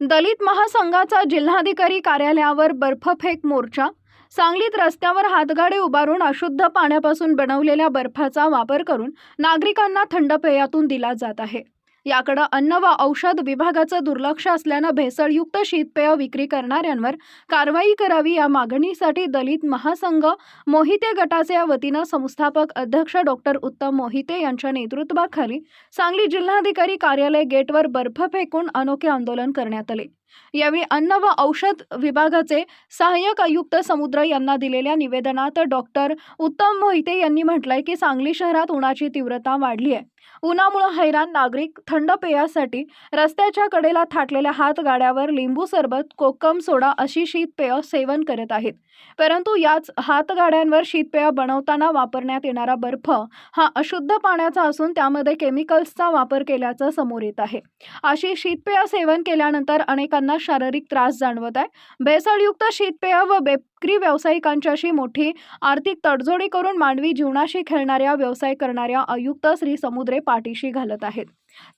दलित महासंघाचा जिल्हाधिकारी कार्यालयावर बर्फफेक मोर्चा सांगलीत रस्त्यावर हातगाडे उभारून अशुद्ध पाण्यापासून बनवलेल्या बर्फाचा वापर करून नागरिकांना थंड पेयातून दिला जात आहे. याकडे अन्न व औषध विभागाचं दुर्लक्ष असल्यानं भेसळयुक्त शीतपेय विक्री करणाऱ्यांवर कारवाई करावी या मागणीसाठी दलित महासंघ मोहिते गटाच्या वतीनं संस्थापक अध्यक्ष डॉक्टर उत्तम मोहिते यांच्या नेतृत्वाखाली सांगली जिल्हाधिकारी कार्यालय गेटवर बर्फ फेकून अनोखे आंदोलन करण्यात आले. यावेळी अन्न व औषध विभागाचे सहाय्यक आयुक्त समुद्र यांना दिलेल्या निवेदनात डॉक्टर उत्तम मोहिते यांनी म्हटलंय की सांगली शहरात उन्हाची तीव्रता वाढली आहे. उन्हामुळे हैराण नागरिक थंड पेयासाठी रस्त्याच्या कडेला थाटलेल्या हातगाड्यावर लिंबू सरबत कोकम सोडा अशी शीतपेय सेवन करत आहेत. परंतु याच हातगाड्यांवर शीतपेय बनवताना वापरण्यात येणारा बर्फ हा अशुद्ध पाण्याचा असून त्यामध्ये केमिकल्सचा वापर केल्याचं समोर येत आहे. अशी शीतपेय सेवन केल्यानंतर अनेकांना शारीरिक त्रास जाणवत आहे. भेसळयुक्त शीतपेय व बेकरी व्यावसायिकांच्याशी मोठी आर्थिक तडजोडी करून मानवी जीवनाशी खेळणाऱ्या व्यवसाय करणाऱ्या आयुक्त श्री समुद्रे पाठीशी घालत आहेत.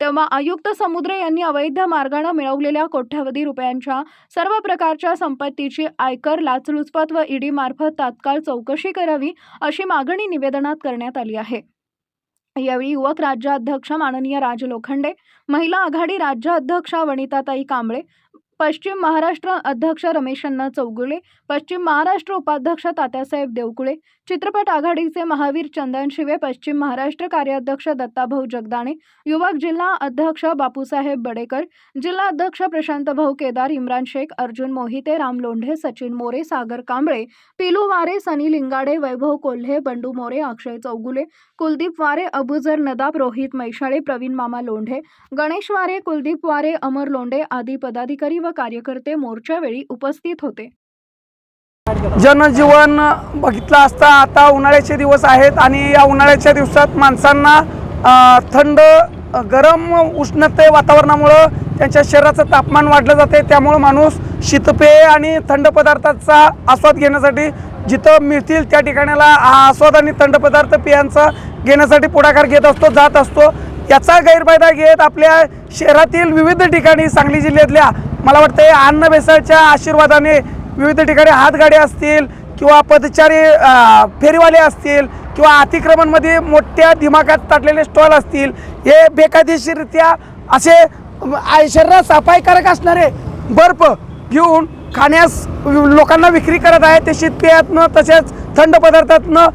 तेव्हा आयुक्त समुद्रे यांनी अवैध मार्गाने मिळवलेल्या कोट्यावधी रुपयांच्या सर्व प्रकारच्या संपत्तीची आयकर लाचलुचपत व ईडी मार्फत तात्काळ चौकशी करावी अशी मागणी निवेदनात करण्यात आली आहे. यावेळी युवक राज्याध्यक्ष माननीय राज लोखंडे महिला आघाडी राज्याध्यक्षा वनिताताई कांबळे पश्चिम महाराष्ट्र अध्यक्ष रमेशण्णा चौगुले पश्चिम महाराष्ट्र उपाध्यक्ष तात्यासाहेब देवकुळे चित्रपट आघाडीचे महावीर चंदन शिवे पश्चिम महाराष्ट्र कार्याध्यक्ष दत्ताभाऊ जगदाणे युवक जिल्हा अध्यक्ष बापूसाहेब बडेकर जिल्हा अध्यक्ष प्रशांत भाऊ केदार इम्रान शेख अर्जुन मोहिते राम लोंढे सचिन मोरे सागर कांबळे पिलू वारे सनी लिंगाडे वैभव कोल्हे बंडू मोरे अक्षय चौगुले कुलदीप वारे अबुजर नदाब रोहित मैशाळे प्रवीण मामा लोंढे गणेश वारे कुलदीप वारे अमर लोंढे आदी पदाधिकारी व कार्यकर्ते मोर्चावेळी उपस्थित होते. जनजीवन बघितलं असता आता उन्हाळ्याचे दिवस आहेत आणि या उन्हाळ्याच्या दिवसात माणसांना थंड गरम उष्णते वातावरणामुळं त्यांच्या शरीराचं तापमान वाढलं जाते. त्यामुळं माणूस शीतपेय आणि थंड पदार्थाचा आस्वाद घेण्यासाठी जिथं मिळतील त्या ठिकाणाला आस्वाद आणि थंड पदार्थ पियांचा घेण्यासाठी पुढाकार घेत असतो जात असतो. याचा गैरफायदा घेत आपल्या शहरातील विविध ठिकाणी सांगली जिल्ह्यातल्या मला वाटतं अन्न भेसळच्या आशीर्वादाने विविध ठिकाणी हातगाड्या असतील किंवा पदचारी फेरीवाले असतील किंवा अतिक्रमणमध्ये मोठ्या दिमागात ताटलेले स्टॉल असतील हे बेकायदेशीररित्या असे शरीरात सफाईकारक असणारे बर्फ घेऊन खाण्यास लोकांना विक्री करत आहे ते शीतपेयातनं तसेच थंड पदार्थातनं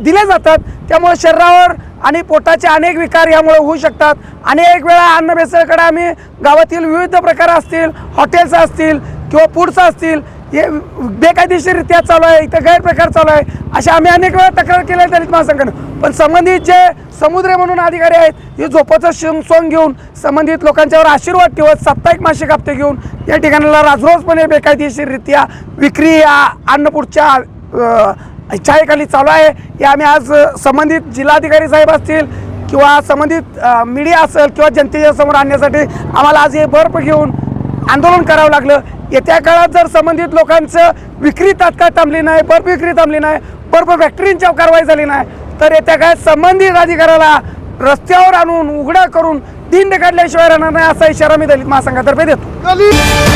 दिले जातात. त्यामुळे शरीरावर आणि पोटाचे अनेक विकार यामुळे होऊ शकतात. अनेक वेळा अन्न भेसळकडे आम्ही गावातील विविध प्रकार असतील हॉटेल्स असतील किंवा फूड्स असतील हे बेकायदेशीररित्या चालू आहे इथं गैरप्रकार चालू आहे अशा आम्ही अनेक वेळा तक्रार केल्या आहे दलित महासंघानं. पण संबंधित जे समुद्र म्हणून अधिकारी आहेत हे झोपाचं शिंग सोंग घेऊन संबंधित लोकांच्यावर आशीर्वाद ठेवत साप्ताहिक मासिक हप्ते घेऊन या ठिकाणाला राजरोजपणे बेकायदेशीररित्या विक्री या अन्नपूरच्या इच्छाएखाली चालू आहे. हे आम्ही आज संबंधित जिल्हाधिकारी साहेब असतील किंवा संबंधित मीडिया असेल किंवा जनतेच्या समोर आणण्यासाठी आम्हाला आज हे बर्फ घेऊन आंदोलन करावं लागलं. येत्या काळात जर संबंधित लोकांचं विक्री तात्काळ थांबली नाही बर्फ विक्री थांबली नाही बर्फ फॅक्टरींच्या कारवाई झाली नाही तर येत्या काळात संबंधित अधिकाऱ्याला रस्त्यावर आणून उघडा करून दिन काढल्याशिवाय राहणार नाही असा इशारा मी दलित महासंघातर्फे देतो.